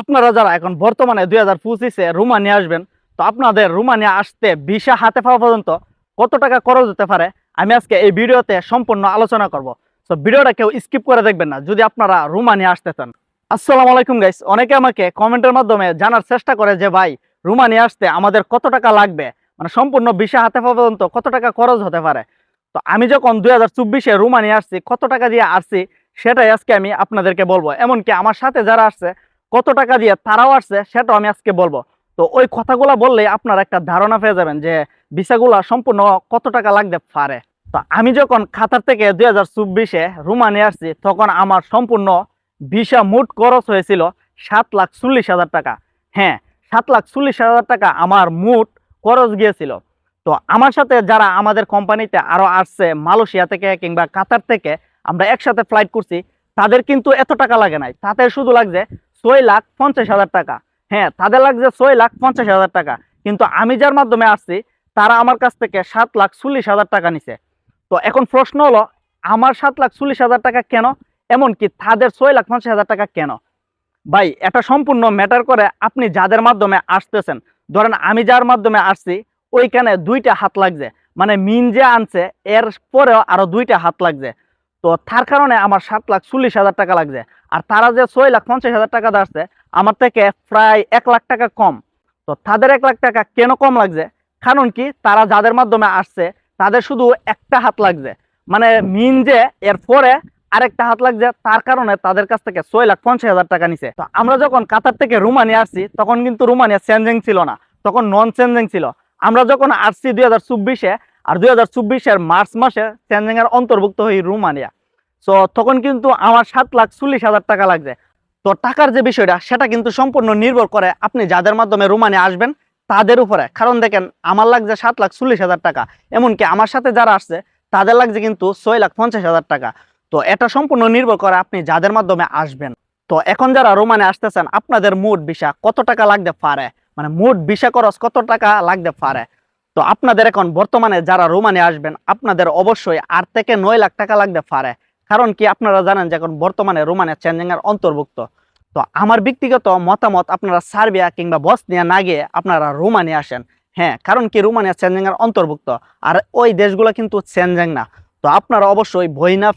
আপনারা যারা এখন বর্তমানে দুই হাজার পঁচিশে রোমানিয়া আসবেন, তো আপনাদের রোমানিয়া আসতে ভিসা হাতে পাওয়া পর্যন্ত কত টাকা খরচ হতে পারে, আমি আজকে এই ভিডিওতে সম্পূর্ণ আলোচনা করব। তো ভিডিওটা কেউ স্কিপ করে দেখবেন না, যদি আপনারা রোমানিয়া আসতে চান। আসসালামু আলাইকুম গাইস অনেকে আমাকে কমেন্টের মাধ্যমে জানার চেষ্টা করে যে, ভাই, রোমানিয়া আসতে আমাদের কত টাকা লাগবে? মানে সম্পূর্ণ ভিসা হাতে পাওয়া পর্যন্ত কত টাকা খরচ হতে পারে? তো আমি যখন দুই হাজার চব্বিশে রোমানিয়া আসছি, কত টাকা দিয়ে আসছি, সেটাই আজকে আমি আপনাদেরকে বলব। এমনকি আমার সাথে যারা আসছে কত টাকা দিয়ে তারাও আসছে, সেটাও আমি আজকে বলব। তো ওই কথাগুলো বললে আপনারা একটা ধারণা পেয়ে যাবেন যে ভিসাগুলা সম্পূর্ণ কত টাকা লাগতে পারে। তো আমি যখন খাতার থেকে দুই হাজার চব্বিশে রোমানিয়া আসছি, তখন আমার সম্পূর্ণ ভিসা মোট খরচ হয়েছিল সাত লাখ চল্লিশ হাজার টাকা। হ্যাঁ সাত লাখ চল্লিশ হাজার টাকা আমার মোট খরচ গিয়েছিল। তো আমার সাথে যারা আমাদের কোম্পানিতে আরও আসছে, মালয়েশিয়া থেকে কিংবা কাতার থেকে আমরা একসাথে ফ্লাইট করছি, তাদের কিন্তু এত টাকা লাগে নাই। তাদের শুধু লাগছে ছয় লাখ পঞ্চাশ হাজার টাকা। হ্যাঁ তাদের লাগছে ছয় লাখ পঞ্চাশ হাজার টাকা। কিন্তু আমি যার মাধ্যমে আসছি, তারা আমার কাছ থেকে সাত লাখ চল্লিশ হাজার টাকা নিছে। তো এখন প্রশ্ন হলো, আমার সাত লাখ চল্লিশ হাজার টাকা কেন? এমনকি তাদের ছয় লাখ পঞ্চাশ হাজার টাকা কেন? ভাই, এটা সম্পূর্ণ ম্যাটার করে আপনি যাদের মাধ্যমে আসতেছেন। ধরেন আমি যার মাধ্যমে আসছি, ওইখানে দুইটা হাত লাগছে। মানে মিন যে আনছে, এর পরেও আরও দুইটা হাত লাগছে। তো তার কারণে আমার সাত লাখ চল্লিশ হাজার টাকা লাগছে। আর তারা যে ছয় লাখ পঞ্চাশ হাজার টাকা আসছে আমার থেকে প্রায় এক লাখ টাকা কম। তো তাদের এক লাখ টাকা কেন কম লাগছে? কারণ কি, তারা যাদের মাধ্যমে আসছে, তাদের শুধু একটা হাত লাগছে। মানে মিন যে, এর পরে আরেকটা হাত লাগছে, তার কারণে তাদের কাছ থেকে ছয় লাখ পঞ্চাশ হাজার টাকা নিছে। তো আমরা যখন কাতার থেকে রুমানিয়া আসছি, তখন কিন্তু রুমানিয়া চেঞ্জিং ছিল না, তখন নন চেঞ্জিং ছিল। আমরা যখন আসছি দুই হাজার চব্বিশে, আর দুই হাজার চব্বিশের মার্চ মাসে চেঞ্জিং এর অন্তর্ভুক্ত হই রুমানিয়া। তো তখন কিন্তু আমার সাত লাখ চল্লিশ হাজার টাকা লাগছে। তো টাকার যে বিষয়টা, সেটা কিন্তু সম্পূর্ণ নির্ভর করে আপনি যাদের মাধ্যমে রুমানিয়া আসবেন, তাদের উপরে। কারণ দেখেন, আমার লাগছে সাত লাখ চল্লিশ হাজার টাকা। এমনকি আমার সাথে যারা আসছে, তাদের লাগছে কিন্তু ছয় লাখ পঞ্চাশ হাজার টাকা। তো এটা সম্পূর্ণ নির্ভর করে আপনি যাদের মাধ্যমে আসবেন। তো এখন যারা রোমানে আসতেছেন, আপনাদের মোট ভিসা কত টাকা লাগতে পারে? মানে মোট ভিসা খরচ কত টাকা লাগতে পারে? তো আপনাদের এখন বর্তমানে যারা রোমানে আসবেন, আপনাদের অবশ্যই আট থেকে নয় লাখ টাকা লাগতে পারে। কারণ কি আপনারা জানেন যে এখন বর্তমানে রোমানে চেঞ্জিং এর অন্তর্ভুক্ত। তো আমার ব্যক্তিগত মতামত আপনারা সার্বিয়া কিংবা বসনিয়া না গিয়ে আপনারা রোমানিয়া আসেন। হ্যাঁ কারণ কি রোমানিয়া চেঞ্জিং এর অন্তর্ভুক্ত। আর ওই দেশগুলো কিন্তু চেঞ্জিং না। তো আপনারা অবশ্যই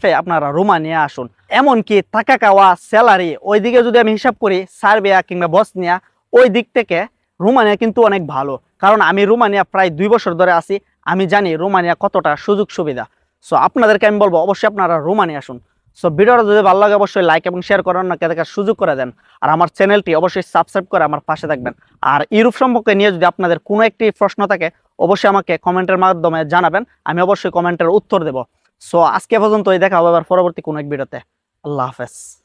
পেয়ে আপনারা রোমানিয়া আসুন। এমনকি টাকা কাওয়া স্যালারি ওইদিকে যদি আমি হিসাব করি, সার্বিয়া কিংবা বসনিয়া, ওই দিক থেকে রোমানিয়া কিন্তু অনেক ভালো। কারণ আমি রোমানিয়া প্রায় দুই বছর ধরে আছি। আমি জানি রোমানিয়া কতটা সুযোগ সুবিধা। সো আপনাদেরকে আমি বলব, অবশ্যই আপনারা রোমানি আসুন। সো ভিডিওটা যদি ভালো লাগে, অবশ্যই লাইক এবং শেয়ার করেন না দেখার সুযোগ করে দেন। আর আমার চ্যানেলটি অবশ্যই সাবস্ক্রাইব করে আমার পাশে থাকবেন। আর ইউরোপ সম্পর্কে নিয়ে যদি আপনাদের কোনো একটি প্রশ্ন থাকে, অবশ্যই আমাকে কমেন্টের মাধ্যমে জানাবেন। আমি অবশ্যই কমেন্টের উত্তর দেব। সো আজকে পর্যন্ত দেখা হবে আবার পরবর্তী কোনো এক ভিডিওতে। আল্লাহ হাফেজ।